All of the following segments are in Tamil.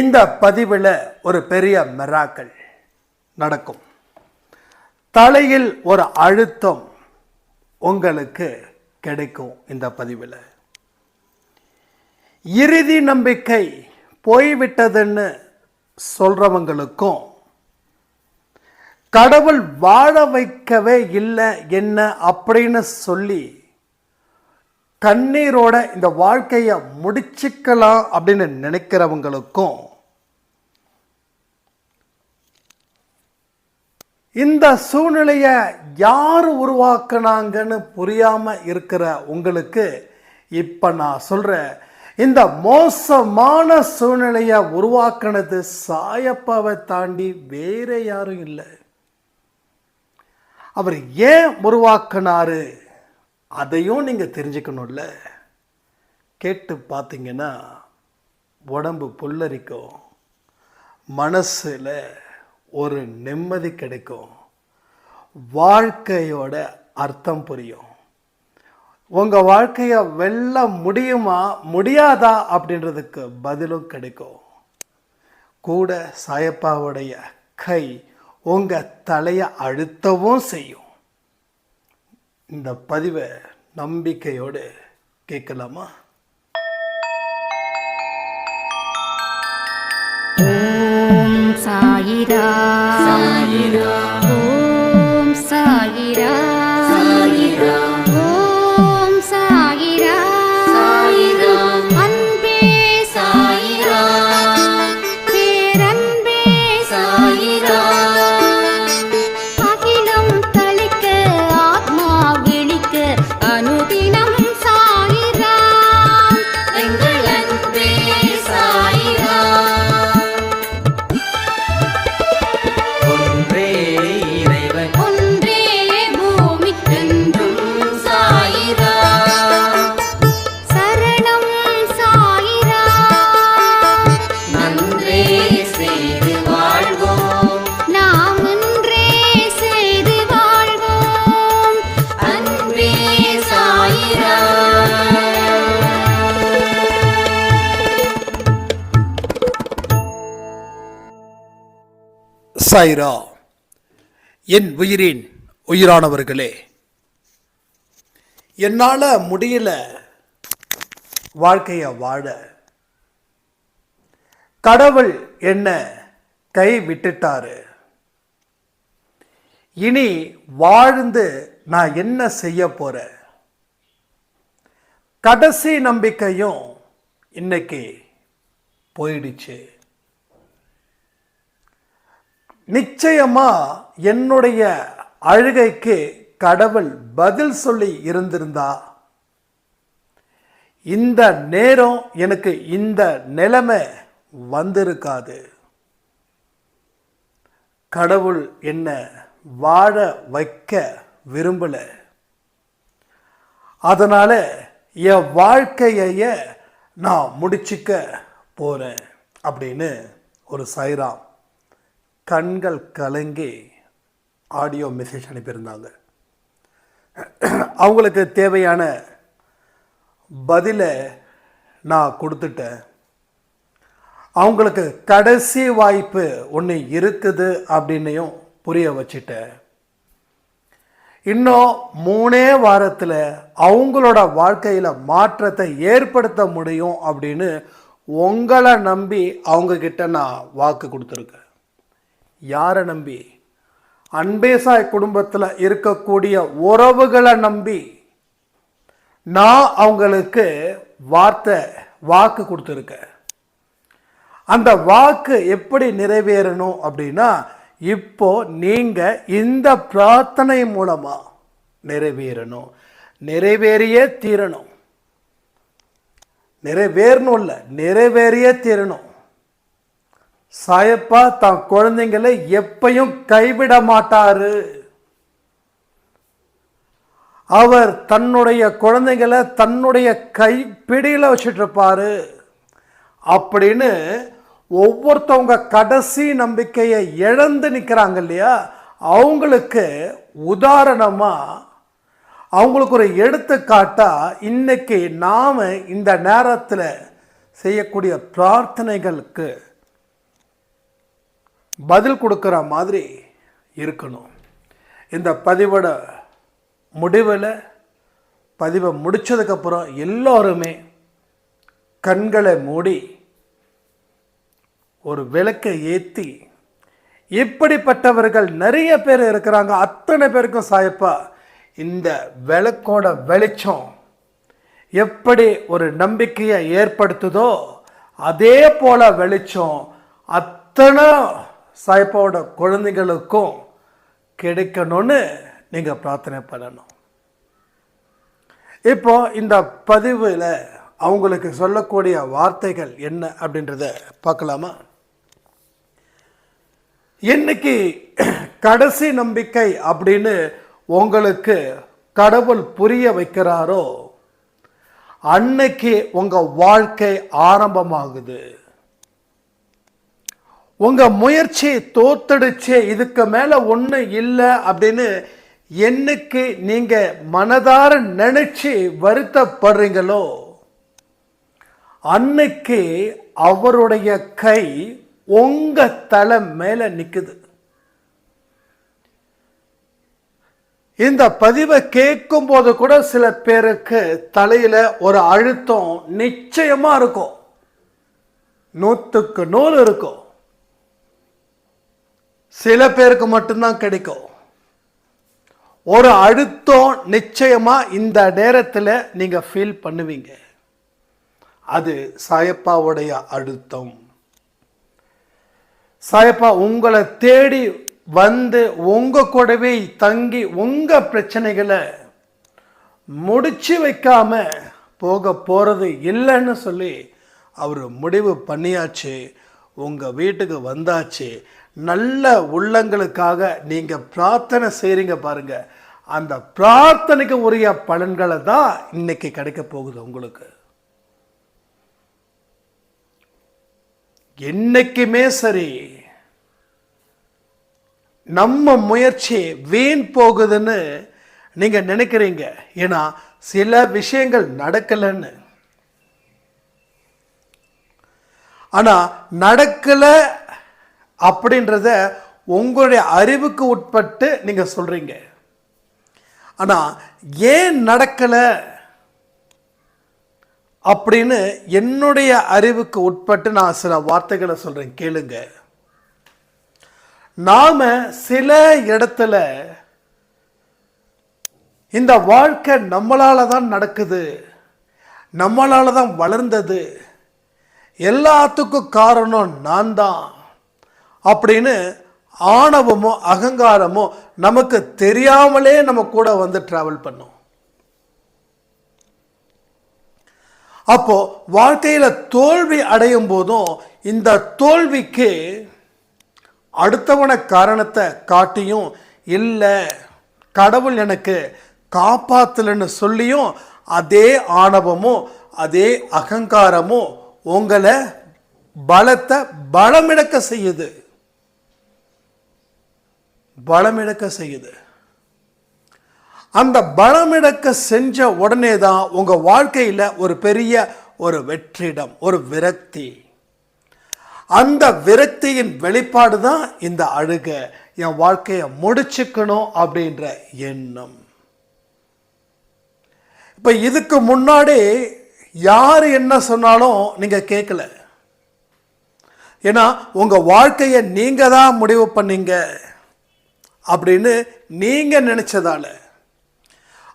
இந்த பதிவில் ஒரு பெரிய மெராக்கள் நடக்கும். தலையில் ஒரு அழுத்தம் உங்களுக்கு கிடைக்கும் இந்த பதிவில். இறுதி நம்பிக்கை போய்விட்டதுன்னு சொல்கிறவங்களுக்கும் கடவுள் வாழ வைக்கவே இல்லை என்ன அப்படின்னு சொல்லி கண்ணீரோட இந்த வாழ்க்கையை முடிச்சுக்கலாம் அப்படின்னு நினைக்கிறவங்களுக்கும் இந்த சூழ்நிலையை யார் உருவாக்குனாங்கன்னு புரியாம இருக்கிற உங்களுக்கு இப்போ நான் சொல்றேன். இந்த மோசமான சூழ்நிலையை உருவாக்குனது சாயப்பாவை தாண்டி வேற யாரும் இல்லை. அவர் ஏன் உருவாக்குனாரு? அதையும் நீங்கள் தெரிஞ்சுக்கணும்ல. கேட்டு பார்த்தீங்கன்னா உடம்பு புல்லரிக்கும் மனசில் ஒரு நிம்மதி கிடைக்கும் வாழ்க்கையோட அர்த்தம் புரியும். உங்கள் வாழ்க்கையை வெல்ல முடியுமா முடியாதா அப்படின்றதுக்கு பதிலும் கிடைக்கும். கூட சாயப்பாவுடைய கை உங்கள் தலையை அழுத்தவும் செய்யும். இந்த பதிவை நம்பிக்கையோடு கேட்கலாமா? ஓம் சாயிரா சாயிரா சாயிரா என் உயிரின் உயிரானவர்களே என்னால் முடியல வாழ்க்கையை வாழ. கடவுள் என்ன கை விட்டுட்டாரு. இனி வாழ்ந்து நான் என்ன செய்ய போற? கடைசி நம்பிக்கையும் இன்னைக்கு போயிடுச்சு. நிச்சயமா என்னுடைய அழுகைக்கு கடவுள் பதில் சொல்லி இருந்திருந்தா? இந்த நேரம் எனக்கு இந்த நிலைமை வந்திருக்காது. கடவுள் என்ன வாழ வைக்க விரும்பலை. அதனால் என் வாழ்க்கையைய நான் முடிச்சுக்க போகிறேன் அப்படின்னு ஒரு சைராம் கண்கள் கலங்கி ஆடியோ மெசேஜ் அனுப்பியிருந்தாங்க. அவங்களுக்கு தேவையான பதிலை நான் கொடுத்துட்டேன். அவங்களுக்கு கடைசி வாய்ப்பு ஒன்று இருக்குது அப்படின்னையும் புரிய வச்சுட்டேன். இன்னும் மூணே வாரத்தில் அவங்களோட வாழ்க்கையில் மாற்றத்தை ஏற்படுத்த முடியும் அப்படின்னு உங்களை நம்பி அவங்கக்கிட்ட நான் வாக்கு கொடுத்துருக்கேன். யாரை நம்பி? அன்பேசாய் குடும்பத்தில் இருக்கக்கூடிய உறவுகளை நம்பி நான் அவங்களுக்கு வார்த்தை வாக்கு கொடுத்துருக்கேன். அந்த வாக்கு எப்படி நிறைவேறணும் அப்படின்னா இப்போ நீங்கள் இந்த பிரார்த்தனை மூலமாக நிறைவேறணும். நிறைவேறியே தீரணும். நிறைவேறணும் இல்லை நிறைவேறியே தீரணும். சாயப்பா தன் குழந்தைங்களை எப்பையும் கைவிட மாட்டாரு அவர் தன்னுடைய குழந்தைங்களை தன்னுடைய கை பிடியில் வச்சுட்டு இருப்பாரு அப்படின்னு ஒவ்வொருத்தவங்க கடைசி நம்பிக்கையை இழந்து நிற்கிறாங்க இல்லையா? அவங்களுக்கு உதாரணமாக அவங்களுக்கு ஒரு எடுத்துக்காட்டாக இன்னைக்கு நாம் இந்த நேரத்தில் செய்யக்கூடிய பிரார்த்தனைகளுக்கு பதில் கொடுக்குற மாதிரி இருக்கணும். இந்த பதிவோட முடிவில் பதிவை முடித்ததுக்கப்புறம் எல்லோருமே கண்களை மூடி ஒரு விளக்கை ஏற்றி இப்படிப்பட்டவர்கள் நிறைய பேர் இருக்கிறாங்க. அத்தனை பேருக்கும் சாயப்பா இந்த விளக்கோட வெளிச்சம் எப்படி ஒரு நம்பிக்கையை ஏற்படுத்துதோ அதே போல வெளிச்சம் அத்தனை சாய்ப்பாவோட குழந்தைகளுக்கும் கிடைக்கணும்னு நீங்கள் பிரார்த்தனை பண்ணணும். இப்போ இந்த பதிவில் அவங்களுக்கு சொல்லக்கூடிய வார்த்தைகள் என்ன அப்படின்றத பார்க்கலாமா? இன்னைக்கு கடைசி நம்பிக்கை அப்படின்னு உங்களுக்கு கடவுள் புரிய வைக்கிறாரோ அன்னைக்கு உங்கள் வாழ்க்கை ஆரம்பமாகுது. உங்கள் முயற்சி தோத்தடிச்சு இதுக்கு மேலே ஒன்றும் இல்லை அப்படின்னு என்னைக்கு நீங்கள் மனதார நினச்சி வருத்தப்படுறீங்களோ அன்னைக்கு அவருடைய கை உங்கள் தலை மேலே நிற்குது இந்த பதிவை கேட்கும் போது கூட சில பேருக்கு தலையில் ஒரு அழுத்தம் நிச்சயமாக இருக்கும். நூற்றுக்கு நூல் இருக்கும். சில பேருக்கு மட்டும்தான் கிடைக்கும். ஒரு அழுத்தம் நிச்சயமா இந்த நேரத்தில் நீங்க ஃபீல் பண்ணுவீங்க. அது சாயப்பாவுடைய அழுத்தம். சாயப்பா உங்களை தேடி வந்து உங்க கூடவே தங்கி உங்க பிரச்சனைகளை முடிச்சு வைக்காம போக போறது இல்லைன்னு சொல்லி அவர் முடிவு பண்ணியாச்சு. உங்க வீட்டுக்கு வந்தாச்சு. நல்ல உள்ளங்களுக்காக நீங்க பிரார்த்தனை செய்கிறீங்க பாருங்க. அந்த பிரார்த்தனைக்கு உரிய பலன்களை தான் இன்னைக்கு கிடைக்க போகுது உங்களுக்கு. என்னைக்குமே சரி நம்ம முயற்சி வீண் போகுதுன்னு நீங்க நினைக்கிறீங்க. ஏன்னா சில விஷயங்கள் நடக்கலைன்னு. ஆனா நடக்கல அப்படின்றத உங்களுடைய அறிவுக்கு உட்பட்டு நீங்கள் சொல்கிறீங்க ஆனால் ஏன் நடக்கலை? அப்படின்னு என்னுடைய அறிவுக்கு உட்பட்டு நான் சில வார்த்தைகளை சொல்கிறேன் கேளுங்க. நாம சில இடத்துல இந்த வாழ்க்கை நம்மளால தான் நடக்குது. நம்மளால தான் வளர்ந்தது. எல்லாத்துக்கும் காரணம் நான் தான். அப்படின்னு ஆணவமோ அகங்காரமோ நமக்கு தெரியாமலே நம்ம கூட வந்து ட்ராவல் பண்ணும். அப்போ வாழ்க்கையில் தோல்வி அடையும் போதும் இந்த தோல்விக்கு அடுத்தவன காரணத்தை காட்டியும் இல்லை கடவுள் எனக்கு காப்பாத்தலன்னு சொல்லியும் அதே ஆணவமும் அதே அகங்காரமும் உங்களை பலத்தை பலமிழக்க செய்யுது. பலமிழக்க செய்யுது. அந்த பலமிழக்க செஞ்ச உடனே தான் உங்கள் வாழ்க்கையில் ஒரு பெரிய ஒரு வெற்றிடம் ஒரு விரக்தி. அந்த விரக்தியின் வெளிப்பாடு தான் இந்த அழுக என் வாழ்க்கையை முடிச்சுக்கணும் அப்படின்ற எண்ணம். இப்போ இதுக்கு முன்னாடி யார் என்ன சொன்னாலும் நீங்கள் கேட்கல ஏன்னா உங்க வாழ்க்கையை நீங்கள் தான் முடிவு பண்ணீங்க. அப்படின்னு நீங்கள் நினச்சதால.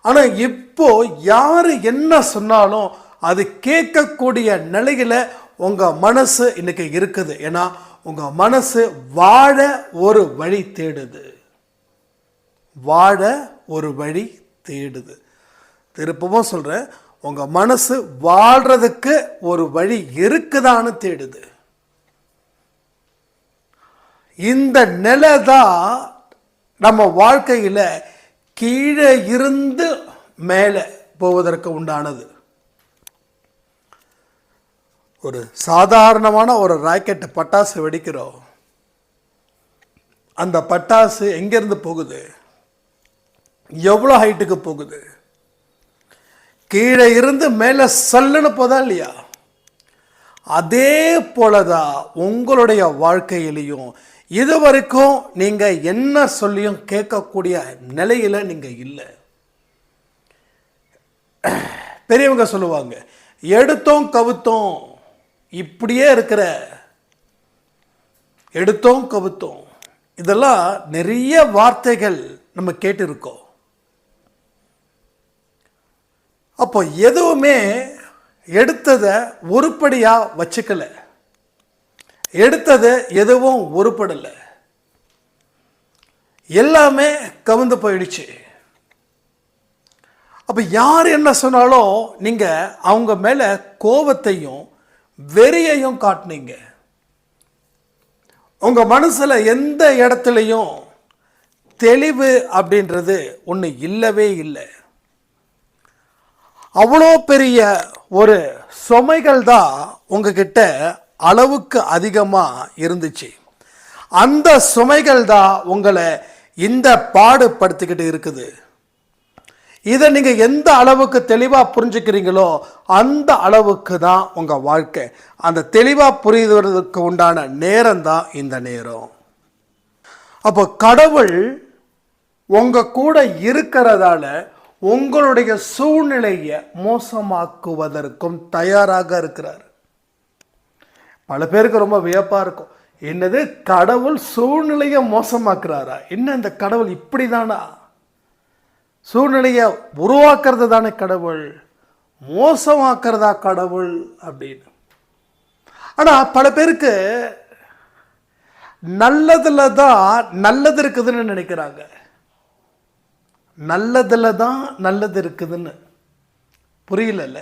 ஆனால் இப்போ யார் என்ன சொன்னாலும் அது கேட்கக்கூடிய நிலையில் உங்கள் மனசு இன்னைக்கு இருக்குது. ஏன்னா உங்கள் மனசு வாழ ஒரு வழி தேடுது. வாழ ஒரு வழி தேடுது. திருப்பவும் சொல்கிறேன் உங்கள் மனசு வாழ்கிறதுக்கு ஒரு வழி இருக்குதான்னு தேடுது. இந்த நிலை தான் நம்ம வாழ்க்கையில் கீழே இருந்து மேலே போவதற்கு உண்டானது. ஒரு சாதாரணமான ஒரு ராக்கெட் பட்டாசு வெடிக்கிறோம். அந்த பட்டாசு எங்கேருந்து போகுது? எவ்வளோ ஹைட்டுக்கு போகுது? கீழே இருந்து மேலே சல்லுன்னு போதா இல்லையா? அதே போலதான் உங்களுடைய வாழ்க்கையிலையும் இது வரைக்கும் நீங்க என்ன சொல்லியும் கேட்கக்கூடிய நிலையில நீங்க இல்லை. பெரியவங்க சொல்லுவாங்க எடுத்தோம் கவுத்தோம். இப்படியே இருக்கிற எடுத்தோம் கவுத்தோம். இதெல்லாம் நிறைய வார்த்தைகள் நம்ம கேட்டிருக்கோம். அப்போ எதுவுமே எடுத்ததை ஒருபடியாக வச்சுக்கலை. எடுத்தது எதுவும் உருப்படலை. எல்லாமே கவுந்து போயிடுச்சு. அப்போ யார் என்ன சொன்னாலும் நீங்கள் அவங்க மேலே கோபத்தையும் வெறியையும் காட்டினீங்க. உங்கள் மனசில் எந்த இடத்துலையும் தெளிவு அப்படின்றது ஒன்று இல்லவே இல்லை. அவ்வளோ பெரிய ஒரு சுமைகள் தான் உங்ககிட்ட அளவுக்கு அதிகமாக இருந்துச்சு. அந்த சுமைகள் தான் உங்களை இந்த பாடுபடுத்திக்கிட்டு இருக்குது. இதை நீங்கள் எந்த அளவுக்கு தெளிவாக புரிஞ்சுக்கிறீங்களோ அந்த அளவுக்கு தான் உங்கள் வாழ்க்கை. அந்த தெளிவாக புரிவதற்கு உண்டான நேரம் தான் இந்த நேரம். அப்போ கடவுள் உங்கள் கூட இருக்கிறதால உங்களுடைய சூழ்நிலையை மோசமாக்குவதற்கும் தயாராக இருக்கிறார். பல பேருக்கு ரொம்ப வியப்பாக இருக்கும். என்னது? கடவுள் சூழ்நிலையை மோசமாக்குறாரா? என்ன இந்த கடவுள் இப்படி தானா சூழ்நிலையை உருவாக்குறது தானே கடவுள். மோசமாக்குறதா கடவுள் அப்படின்னு. ஆனால் பல பேருக்கு நல்லதில் தான் நல்லது இருக்குதுன்னு நினைக்கிறாங்க. நல்லதுல தான் நல்லது இருக்குதுன்னு. புரியலல்ல?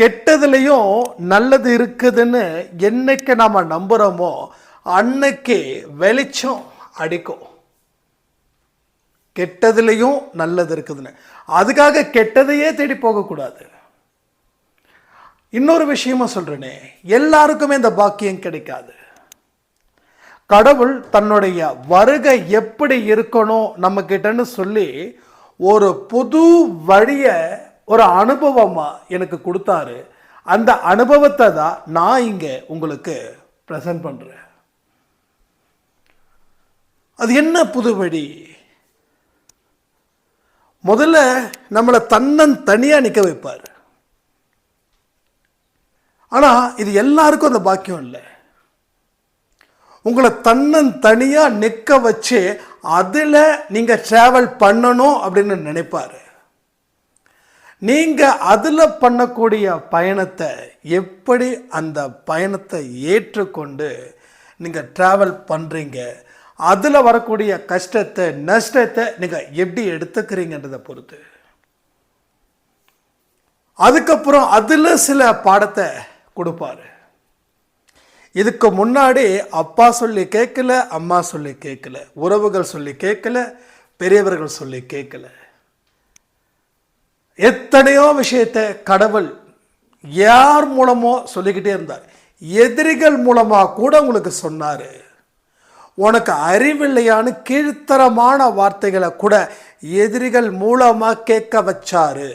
கெட்டதுலையும் நல்லது இருக்குதுன்னு என்னைக்கு நாம் நம்புறோமோ அன்னைக்கு வெளிச்சம் அடிக்கும். கெட்டதுலையும் நல்லது இருக்குதுன்னு. அதுக்காக கெட்டதையே தேடி போகக்கூடாது. இன்னொரு விஷயமா சொல்கிறேனே எல்லாருக்குமே இந்த பாக்கியம் கிடைக்காது. கடவுள் தன்னுடைய வருகை எப்படி இருக்கணும் நம்மக்கிட்டன்னு சொல்லி ஒரு புது வழியை ஒரு அனுபவமாக எனக்கு கொடுத்தாரு. அந்த அனுபவத்தை தான் நான் இங்கே உங்களுக்கு ப்ரெசன்ட் பண்ணுறேன் அது என்ன புதுபடி முதல்ல நம்மளை தன்னன் தனியாக நிற்க வைப்பார். ஆனால் இது எல்லாருக்கும் அந்த பாக்கியம் இல்லை. உங்களை தன்னன் தனியாக நிற்க வச்சு அதில் நீங்கள் ட்ராவல் பண்ணணும் அப்படின்னு நினைப்பாரு. நீங்கள் அதில் பண்ணக்கூடிய பயணத்தை எப்படி அந்த பயணத்தை ஏற்றுக்கொண்டு நீங்கள் ட்ராவல் பண்ணுறீங்க அதில் வரக்கூடிய கஷ்டத்தை நஷ்டத்தை நீங்கள் எப்படி எடுத்துக்கிறீங்கன்றதை பொறுத்து. அதுக்கப்புறம் அதில் சில பாடத்தை கொடுப்பாரு. இதுக்கு முன்னாடி அப்பா சொல்லி கேட்கல அம்மா சொல்லி கேட்கல உறவுகள் சொல்லி கேட்கல பெரியவர்கள் சொல்லி கேட்கல. எத்தனையோ விஷயத்தை கடவுள் யார் மூலமோ சொல்லிக்கிட்டே இருந்தார். எதிரிகள் மூலமாக கூட உங்களுக்கு சொன்னார். உனக்கு அறிவில்லையான்னு கீழ்த்தரமான வார்த்தைகளை கூட எதிரிகள் மூலமாக கேட்க வச்சாரு.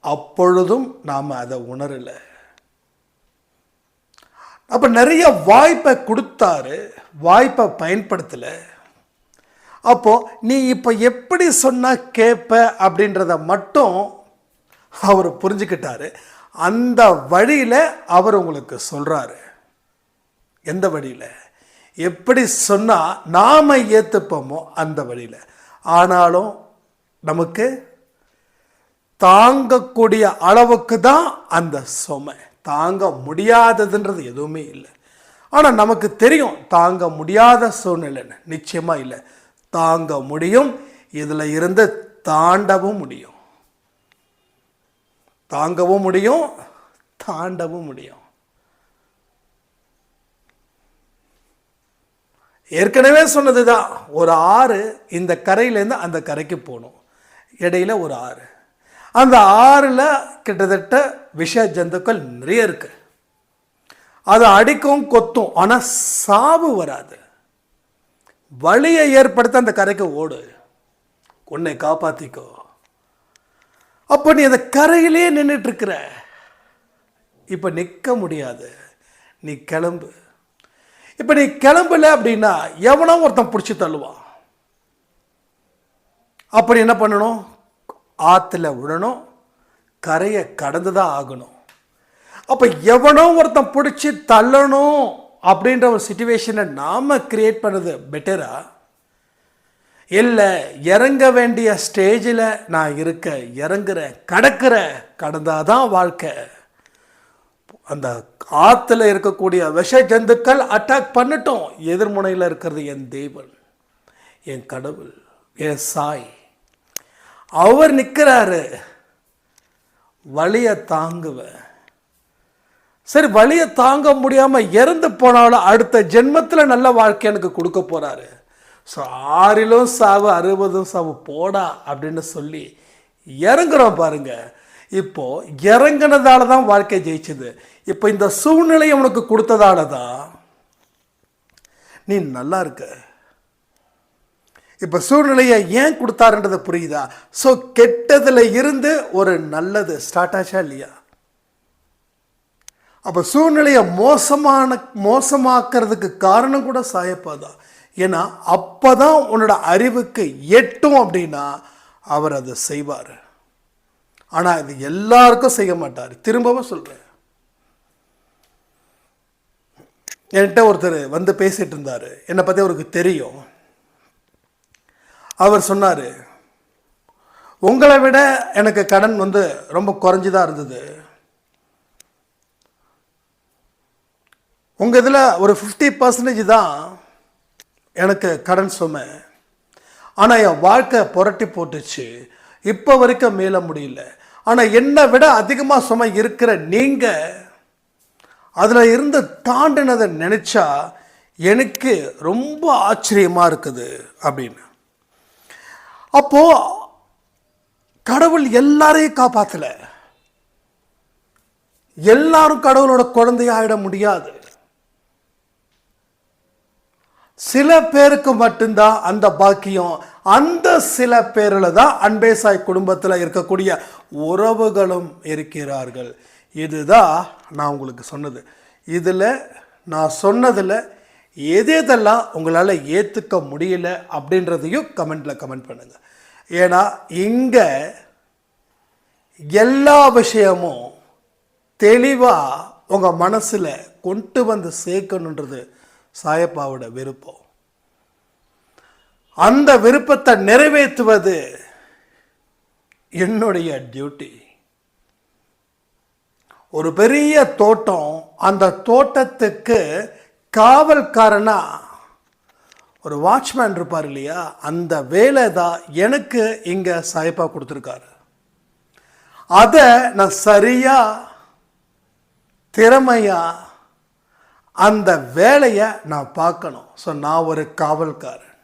அப்பொழுதும் நாம் அதை உணரல. அப்போ நிறைய வாய்ப்பை கொடுத்தாரு. வாய்ப்பை பயன்படுத்தலை. அப்போது நீ இப்போ எப்படி சொன்னால் கேட்ப அப்படின்றத மட்டும் அவர் புரிஞ்சுக்கிட்டாரு. அந்த வழியில் அவர் உங்களுக்கு சொல்கிறாரு எந்த வழியில்? எப்படி சொன்னால் நாம் ஏற்றுப்போமோ அந்த வழியில். ஆனாலும் நமக்கு தாங்கக்கூடிய அளவுக்கு தான் அந்த சுமை. தாங்க முடியாததுன்றது எதுவுமே இல்லை. ஆனால் நமக்கு தெரியும் தாங்க முடியாத சூழ்நிலைன்னு. நிச்சயமாக இல்லை. தாங்க முடியும். இதில் இருந்து தாண்டவும் முடியும். தாங்கவும் முடியும் தாண்டவும் முடியும். ஏற்கனவே சொன்னதுதான் ஒரு ஆறு இந்த கரையிலேருந்து அந்த கரைக்கு போகணும். இடையில ஒரு ஆறு. அந்த ஆறில் கிட்டத்தட்ட விஷ ஜந்துக்கள் நிறைய இருக்கு. அது அடிக்கும் கொத்தும் ஆனால் சாவு வராது. வழியை ஏற்படுத்த அந்த கரைக்கு ஓடு. உன்னை காப்பாற்றிக்கோ அப்போ நீ அந்த கரையிலே நின்றுட்டுருக்கிற இப்போ நிற்க முடியாது. நீ கிளம்பு. இப்போ நீ கிளம்பல அப்படின்னா எவனோ ஒருத்தன் பிடிச்சி தள்ளுவான். அப்படி என்ன பண்ணணும்? ஆற்றுல விடணும் கரையை கடந்து தான் ஆகணும். அப்போ எவனோ ஒருத்தன் பிடிச்சி தள்ளணும். அப்படின்ற ஒரு சுச்சுவேஷனை நாம் க்ரியேட் பண்ணுறது பெட்டரா இல்லை இறங்க வேண்டிய ஸ்டேஜில் நான் இருக்க இறங்குற கடக்கிற கடந்தால் தான் வாழ்க்கை. அந்த ஆற்றுல இருக்கக்கூடிய விஷ ஜந்துக்கள் அட்டாக் பண்ணட்டும். எதிர்முனையில் இருக்கிறது என் தேவன் என் கடவுள் என் சாய். அவர் நிற்கிறாரு வலியை தாங்குவேன். சரி வழியை தாங்க முடியாமல் இறந்து போனாலும் அடுத்த ஜென்மத்தில் நல்ல வாழ்க்கை எனக்கு கொடுக்க போகிறாரு ஸோ ஆறிலும் சாவு அறுபதும் சாவு போடா அப்படின்னு சொல்லி இறங்குறோம் பாருங்க. இப்போது இறங்குனதால தான் வாழ்க்கை ஜெயிச்சது. இப்போ இந்த சூழ்நிலை உனக்கு கொடுத்ததால தான் நீ நல்லா இருக்க. இப்போ சூழ்நிலையை ஏன் கொடுத்தாருன்றது புரியுதா? ஸோ கெட்டதில் இருந்து ஒரு நல்லது ஸ்டார்ட் ஆச்சா இல்லையா? அப்போ சூழ்நிலையை மோசமான மோசமாக்கிறதுக்கு காரணம் கூட சாயப்பா தான். ஏன்னா அப்போ தான் உன்னோட அறிவுக்கு எட்டும் அப்படின்னா அவர் அதை செய்வார். ஆனால் இது எல்லாருக்கும் செய்ய மாட்டார். திரும்பவும் சொல்கிறேன் என்கிட்ட ஒருத்தர் வந்து பேசிகிட்டு இருந்தார். என்னை பற்றி அவருக்கு தெரியும். அவர் சொன்னார் உங்களை விட எனக்கு கடன் வந்து ரொம்ப குறைஞ்சிதான் இருந்தது. உங்கள் இதில் ஒரு ஃபிஃப்டி பர்சன்டேஜ் தான் எனக்கு கடன் சுமை. ஆனால் என் வாழ்க்கை புரட்டி போட்டுச்சு. இப்போ வரைக்கும் மீள முடியல. ஆனால் என்னை விட அதிகமாக சுமை இருக்கிற நீங்கள் அதில் இருந்து தாண்டினதை நினச்சா எனக்கு ரொம்ப ஆச்சரியமாக இருக்குது அப்படின்னு. அப்போது கடவுள் எல்லாரையும் காப்பாற்றல எல்லாரும் கடவுளோட குழந்தையாகிட முடியாது. சில பேருக்கு மட்டும்தான் அந்த பாக்கியம். அந்த சில பேரில் தான் அன்பேசாய் குடும்பத்தில் இருக்கக்கூடிய உறவுகளும் இருக்கிறார்கள். இதுதான் நான் உங்களுக்கு சொன்னது. இதில் நான் சொன்னதில் எது எதெல்லாம் உங்களால் ஏற்றுக்க முடியல அப்படின்றதையும் கமெண்ட்டில் கமெண்ட் பண்ணுங்கள் ஏன்னா இங்கே எல்லா விஷயமும் தெளிவாக உங்கள் மனசில் கொண்டு வந்து சேர்க்கணுன்றது சாயப்பாவோட விருப்பம். அந்த விருப்பத்தை நிறைவேற்றுவது என்னுடைய டியூட்டி ஒரு பெரிய தோட்டம் அந்த தோட்டத்துக்கு காவல்காரனா ஒரு வாட்ச்மேன் இருப்பார் இல்லையா? அந்த வேலை தான் எனக்கு இங்கே சாயப்பா கொடுத்துருக்காரு. அதை நான் சரியாக திறமையாக அந்த வேலையை நான் பார்க்கணும். ஸோ நான் ஒரு காவல்காரன்.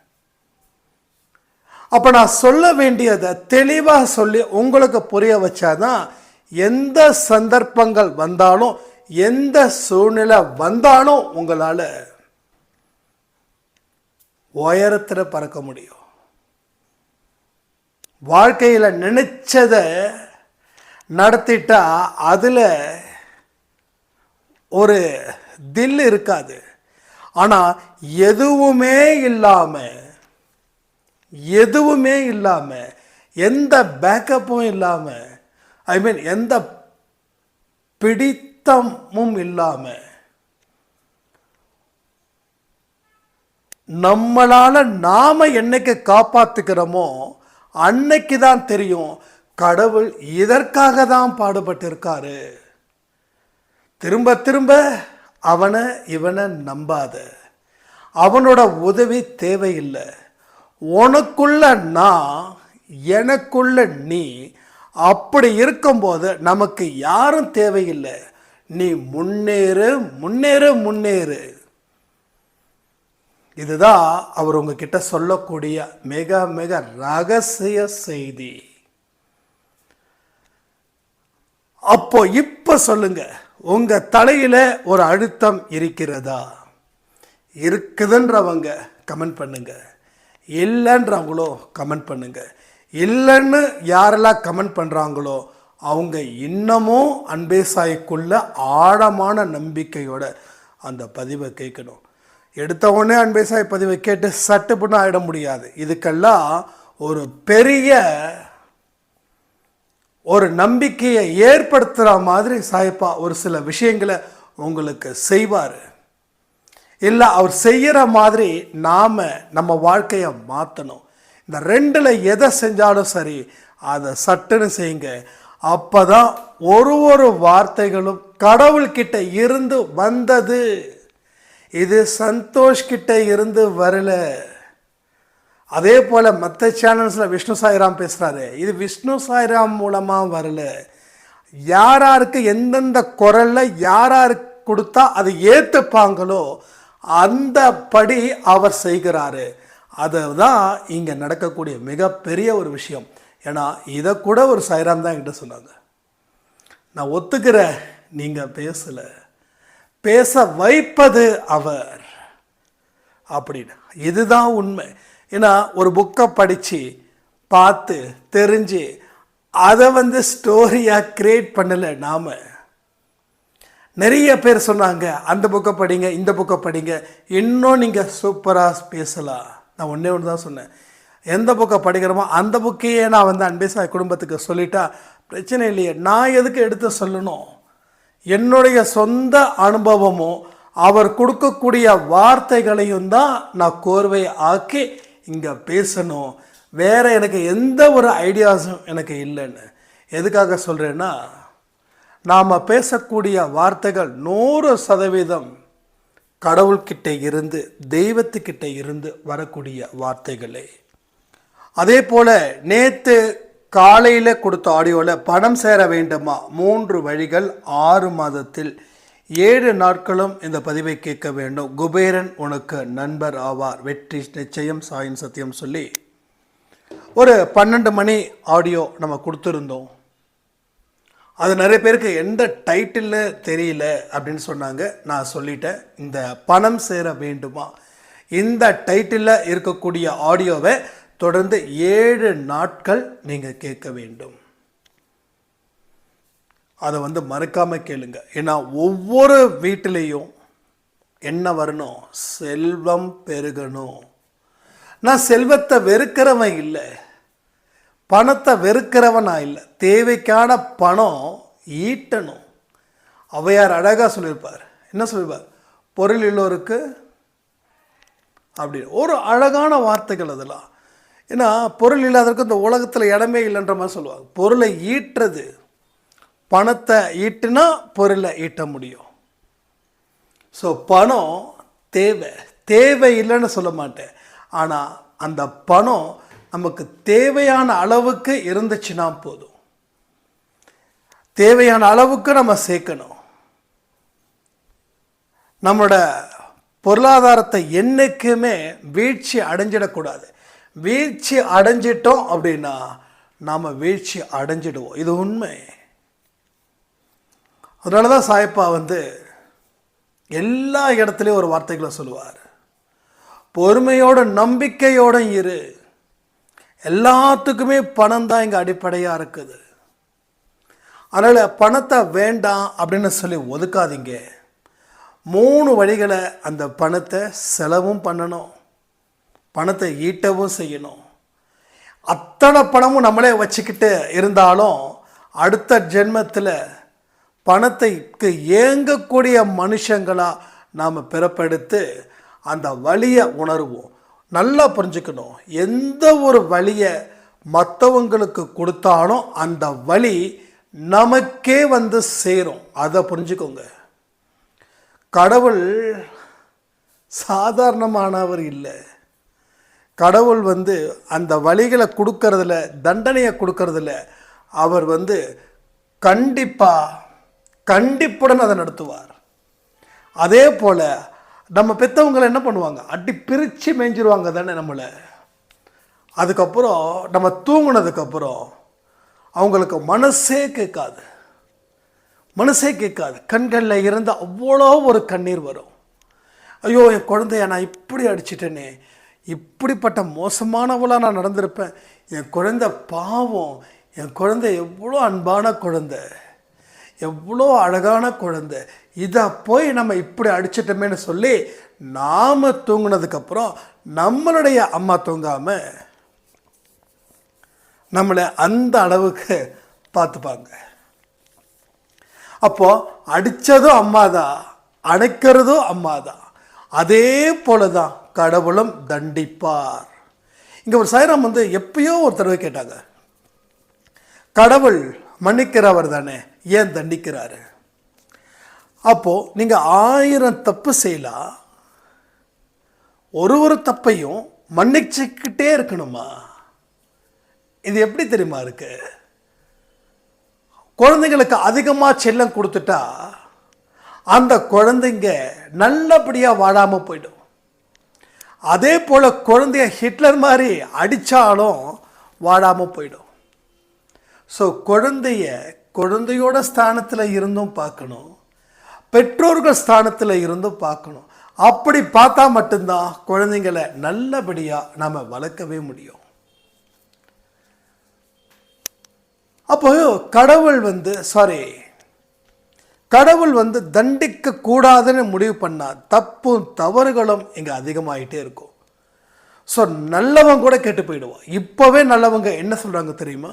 அப்போ நான் சொல்ல வேண்டியதை தெளிவாக சொல்லி உங்களுக்கு புரிய வச்சாதான் எந்த சந்தர்ப்பங்கள் வந்தாலும் எந்த சூழ்நிலை வந்தாலும் உங்களால் உயரத்தில் பறக்க முடியும். வாழ்க்கையில் நினச்சதை நடத்திட்டா அதில் ஒரு தில் இருக்காது. ஆனால் எதுவுமே இல்லாமல் எதுவுமே இல்லாமல் எந்த பேக்கப்பும் இல்லாமல் ஐ மீன் எந்த பிடித்தமும் இல்லாமல் நம்மளால் நாம் என்னைக்கு காப்பாற்றுக்கிறோமோ அன்னைக்கு தான் தெரியும் கடவுள் இதற்காக தான் பாடுபட்டிருக்காரு. திரும்ப திரும்ப அவனை இவனை நம்பாத. அவனோட உதவி தேவையில்லை. உனக்குள்ள நான் எனக்குள்ள நீ அப்படி இருக்கும்போது நமக்கு யாரும் தேவையில்லை. நீ முன்னேறு முன்னேறு முன்னேறு. இதுதான் அவர் உங்ககிட்ட சொல்லக்கூடிய மிக மிக ரகசிய செய்தி. அப்போ இப்போ சொல்லுங்கள் உங்கள் தலையில் ஒரு அழுத்தம் இருக்கிறதா? இருக்குதுன்றவங்க கமெண்ட் பண்ணுங்கள் இல்லைன்றவங்களோ கமெண்ட் பண்ணுங்கள் இல்லைன்னு யாரெல்லாம் கமெண்ட் பண்ணுறாங்களோ அவங்க இன்னமும் அன்பேசாய்க்குள்ள ஆழமான நம்பிக்கையோட அந்த பதிவை கேட்கணும். எடுத்த உடனே அன்பேசாய் பதிவை கேட்டு சட்டுப்புன்னு ஆகிட முடியாது. இதுக்கெல்லாம் ஒரு பெரிய ஒரு நம்பிக்கையை ஏற்படுத்துகிற மாதிரி சாயப்பா ஒரு சில விஷயங்களை உங்களுக்கு செய்வார். இல்லை அவர் செய்கிற மாதிரி நாம் நம்ம வாழ்க்கையை மாற்றணும் இந்த ரெண்டில் எதை செஞ்சாலும் சரி அதை சட்டுன்னு செய்யுங்க. அப்போ தான் ஒரு ஒரு வார்த்தைகளும் கடவுள்கிட்ட இருந்து வந்தது. இது சந்தோஷ்கிட்ட இருந்து வரல. அதே போல் மற்ற சேனல்ஸில் விஷ்ணு சாய்ராம் பேசுகிறாரு இது விஷ்ணு சாய்ராம் மூலமாக வரல. யாராருக்கு எந்தெந்த குரலில் யாராருக்கு கொடுத்தா அதை ஏற்றுப்பாங்களோ அந்த படி அவர் செய்கிறாரு. அதுதான் இங்கே நடக்கக்கூடிய மிகப்பெரிய ஒரு விஷயம். ஏன்னா இதை கூட ஒரு சாய்ராம் தான் என்கிட்ட சொன்னாங்க. நான் ஒத்துக்கிறேன் நீங்கள் பேசலை. பேச வைப்பது அவர். அப்படின்னு இதுதான் உண்மை. ஏன்னா ஒரு புக்கை படித்து பார்த்து தெரிஞ்சு அதை வந்து ஸ்டோரியாக க்ரியேட் பண்ணலை நாம். நிறைய பேர் சொன்னாங்க அந்த புக்கை படிங்க இந்த புக்கை படிங்க இன்னும் நீங்கள் சூப்பராக பேசலாம். நான் ஒன்றே ஒன்று தான் சொன்னேன். எந்த புக்கை படிக்கிறோமோ அந்த புக்கையே நான் வந்து அன்பேசா குடும்பத்துக்கு சொல்லிட்டா பிரச்சனை இல்லையே நான் எதுக்கு எடுத்து சொல்லணும்? என்னுடைய சொந்த அனுபவமும் அவர் கொடுக்கக்கூடிய வார்த்தைகளையும் தான் நான் கோர்வை ஆக்கி இங்கே பேசணும். வேறு எனக்கு எந்த ஒரு ஐடியாஸும் எனக்கு இல்லைன்னு. எதுக்காக சொல்கிறேன்னா நாம் பேசக்கூடிய வார்த்தைகள் நூறு சதவீதம் கடவுள்கிட்ட இருந்து தெய்வத்துக்கிட்ட இருந்து வரக்கூடிய வார்த்தைகளே. அதே போல் நேற்று காலையில் கொடுத்த ஆடியோவில் பணம் சேர வேண்டுமா? மூன்று வழிகள் ஆறு மாதத்தில் ஏழு நாட்களும் இந்த பதிவை கேட்க வேண்டும். குபேரன் உனக்கு நண்பர் ஆவார். வெற்றி நிச்சயம் சாயின் சத்தியம் சொல்லி ஒரு பன்னெண்டு மணி ஆடியோ நம்ம கொடுத்துருந்தோம். அது நிறைய பேருக்கு எந்த டைட்டில் தெரியல அப்படின்னு சொன்னாங்க. நான் சொல்லிட்டேன். இந்த பணம் சேர வேண்டுமா? இந்த டைட்டிலில் இருக்கக்கூடிய ஆடியோவை தொடர்ந்து ஏழு நாட்கள் நீங்கள் கேட்க வேண்டும். அதை வந்து மறுக்காமல் கேளுங்க. ஏன்னா ஒவ்வொரு வீட்டிலையும் என்ன வரணும்? செல்வம் பெருகணும். நான் செல்வத்தை வெறுக்கிறவன் இல்லை. பணத்தை வெறுக்கிறவன் நான் இல்லை. தேவைக்கான பணம் ஈட்டணும். அவையார் அழகாக சொல்லியிருப்பார். என்ன சொல்லியிருப்பார்? பொருள் இல்லோருக்கு அப்படி ஒரு அழகான வார்த்தைகள் அதெல்லாம். ஏன்னா பொருள் இல்லாதவருக்கு இந்த உலகத்தில் இடமே இல்லைன்ற மாதிரி சொல்லுவாங்க. பொருளை ஈட்டுறது பணத்தை ஈட்டுனா பொருளை ஈட்ட முடியும். ஸோ பணம் தேவை. தேவை இல்லைன்னு சொல்ல மாட்டேன். ஆனால் அந்த பணம் நமக்கு தேவையான அளவுக்கு இருந்துச்சுன்னா போதும். தேவையான அளவுக்கு நம்ம சேர்க்கணும். நம்மளோட பொருளாதாரத்தை என்றைக்குமே வீழ்ச்சி அடைஞ்சிடக்கூடாது. வீழ்ச்சி அடைஞ்சிட்டோம் அப்படின்னா நாம் வீழ்ச்சி அடைஞ்சிடுவோம். இது உண்மை. அதனால தான் சாயப்பா வந்து எல்லா இடத்துலையும் ஒரு வார்த்தைகளை சொல்லுவார். பொறுமையோட நம்பிக்கையோட இரு. எல்லாத்துக்குமே பணம் தான் இங்கே அடிப்படையாக இருக்குது. அதனால் பணத்தை வேண்டாம் அப்படின்னு சொல்லி ஒதுக்காதீங்க. மூணு வழிகளை அந்த பணத்தை செலவும் பண்ணணும். பணத்தை ஈட்டவும் செய்யணும். அத்தனை பணமும் நம்மளே வச்சுக்கிட்டு இருந்தாலும் அடுத்த ஜென்மத்தில் பணத்தைக்கு ஏங்கக்கூடிய மனுஷங்களாக நாம் பிறப்பெடுத்து அந்த வழியை உணர்வோம். நல்லா புரிஞ்சுக்கணும். எந்த ஒரு வழியை மற்றவங்களுக்கு கொடுத்தாலும் அந்த வழி நமக்கே வந்து சேரும். அதை புரிஞ்சுக்கோங்க. கடவுள் சாதாரணமானவர் இல்லை. கடவுள் வந்து அந்த வழிகளை கொடுக்கறதுல தண்டனையை கொடுக்கறதுல அவர் வந்து கண்டிப்பாக கண்டிப்புடன் அதை நடத்துவார். அதே போல் நம்ம பெற்றவங்களை என்ன பண்ணுவாங்க? அடி பிரித்து மேய்ஞ்சிருவாங்க தானே நம்மளை. அதுக்கப்புறம் நம்ம தூங்குனதுக்கப்புறம் அவங்களுக்கு மனசே கேட்காது. மனசே கேட்காது. கண்களில் இருந்து அவ்வளோ ஒரு கண்ணீர் வரும். ஐயோ என் குழந்தைய நான் இப்படி அடிச்சிட்டேனே. இப்படிப்பட்ட மோசமானவளாக நான் நடந்திருப்பேன். என் குழந்தை பாவம். என் குழந்தை எவ்வளோ அன்பான குழந்தை. எவ்வளோ அழகான குழந்தை. இதை போய் நம்ம இப்படி அடிச்சிட்டோமேன்னு சொல்லி நாம் தூங்குனதுக்கப்புறம் நம்மளுடைய அம்மா தூங்காமல் நம்மளை அந்த அளவுக்கு பார்த்துப்பாங்க. அப்போது அடித்ததும் அம்மா தான் அடைக்கிறதும் அம்மா தான். அதே போல தான் கடவுளும் தண்டிப்பார். இங்கே ஒரு சாய்ராம் வந்து எப்பயோ ஒரு தடவை கேட்டாங்க. கடவுள் மன்னிக்கிறவர் தானே? ஏன் தண்டிக்கிறாரு? அப்போது நீங்கள் ஆயிரம் தப்பு செய்யலாம் ஒரு ஒரு தப்பையும் மன்னிச்சுக்கிட்டே இருக்கணுமா? இது எப்படி தெரியுமா இருக்கு? குழந்தைங்களுக்கு அதிகமாக செல்லம் கொடுத்துட்டா அந்த குழந்தைங்க நல்லபடியாக வாழாமல் போயிடும். அதே போல் குழந்தைய ஹிட்லர் மாதிரி அடித்தாலும் வாழாமல் போயிடும். ஸோ குழந்தைய குழந்தையோட ஸ்தானத்தில் இருந்தும் பார்க்கணும். பெற்றோர்கள் ஸ்தானத்தில் இருந்தும் பார்க்கணும். அப்படி பார்த்தா மட்டும்தான் குழந்தைங்களை நல்லபடியாக நாம் வளர்க்கவே முடியும். அப்போ கடவுள் வந்து சாரி கடவுள் வந்து தண்டிக்க கூடாதுன்னு முடிவு பண்ணா தப்பும் தவறுகளும் இங்கே அதிகமாகிட்டே இருக்கும். ஸோ நல்லவன் கூட கெட்டு போயிடுவான். இப்போவே நல்லவங்க என்ன சொல்கிறாங்க தெரியுமா?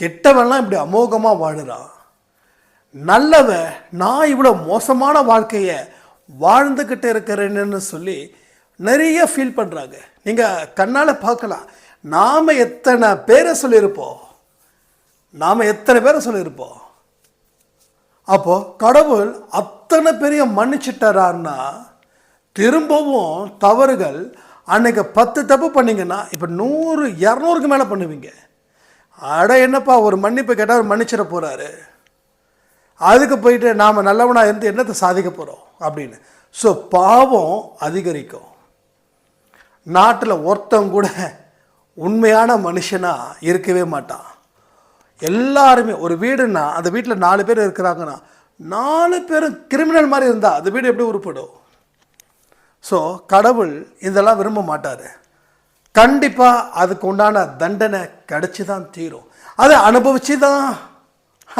கெட்டவன்லாம் இப்படி அமோகமாக வாழுறான். நல்லவன் நான் இவ்வளோ மோசமான வாழ்க்கையை வாழ்ந்துக்கிட்டு இருக்கிறேன்னு சொல்லி நிறைய ஃபீல் பண்ணுறாங்க நீங்கள் கண்ணால் பார்க்கலாம். நாம் எத்தனை பேரை சொல்லியிருப்போம்? நாம் எத்தனை பேரை சொல்லியிருப்போம்? அப்போது கடவுள் அத்தனை பெரிய மன்னிச்சிட்டாரான்னா திரும்பவும் தவறுகள் அன்றைக்கி பத்து தப்பு பண்ணிங்கன்னா இப்போ நூறு இரநூறுக்கு மேலே பண்ணுவீங்க. அட என்னப்பா ஒரு மன்னிப்பு கேட்டால் அவர் மன்னிச்சிட போகிறாரு அதுக்கு போயிட்டு நாம் நல்லவனாக இருந்து என்னத்தை சாதிக்க போகிறோம் அப்படின்னு. ஸோ பாவம் அதிகரிக்கும். நாட்டில் ஒருத்தன் கூட உண்மையான மனுஷனாக இருக்கவே மாட்டான். எல்லாருமே ஒரு வீடுன்னா அந்த வீட்டில் நாலு பேர் இருக்கிறாங்கன்னா நாலு பேரும் கிரிமினல் மாதிரி இருந்தால் அந்த வீடு எப்படி உருப்படும்? ஸோ கடவுள் இதெல்லாம் விரும்ப மாட்டார். கண்டிப்பாக அதுக்கு உண்டான தண்டனை கிடச்சி தான் தீரும். அதை அனுபவிச்சு தான்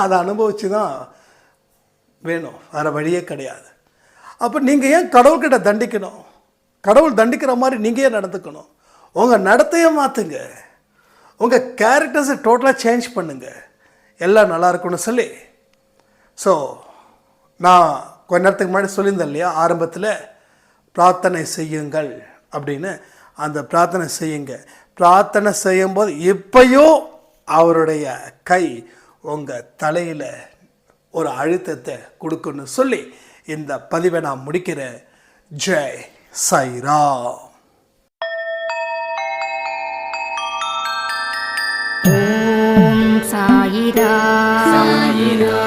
அதை அனுபவிச்சு தான் வேணும். வேறு வழியே கிடையாது. அப்போ நீங்கள் ஏன் கடவுள்கிட்ட தண்டிக்கணும்? கடவுள் தண்டிக்கிற மாதிரி நீங்கள் ஏன் நடந்துக்கணும்? உங்கள் நடத்தையை மாற்றுங்க உங்கள் கேரக்டர்ஸை டோட்டலாக சேஞ்ச் பண்ணுங்கள் எல்லாம் நல்லா இருக்கும்னு சொல்லி. ஸோ நான் கொஞ்ச நேரத்துக்கு முன்னாடி சொல்லியிருந்தேன் இல்லையா? ஆரம்பத்தில் பிரார்த்தனை செய்யுங்கள் அப்படின்னு. அந்த பிரார்த்தனை செய்யுங்க. பிரார்த்தனை செய்யும்போது எப்பயோ அவருடைய கை உங்கள் தலையில் ஒரு அழுத்தத்தை கொடுக்கணும்னு சொல்லி இந்த பதிவை நான் முடிக்கிறேன். ஜெய் ஓம் சாயிரா சாயிரா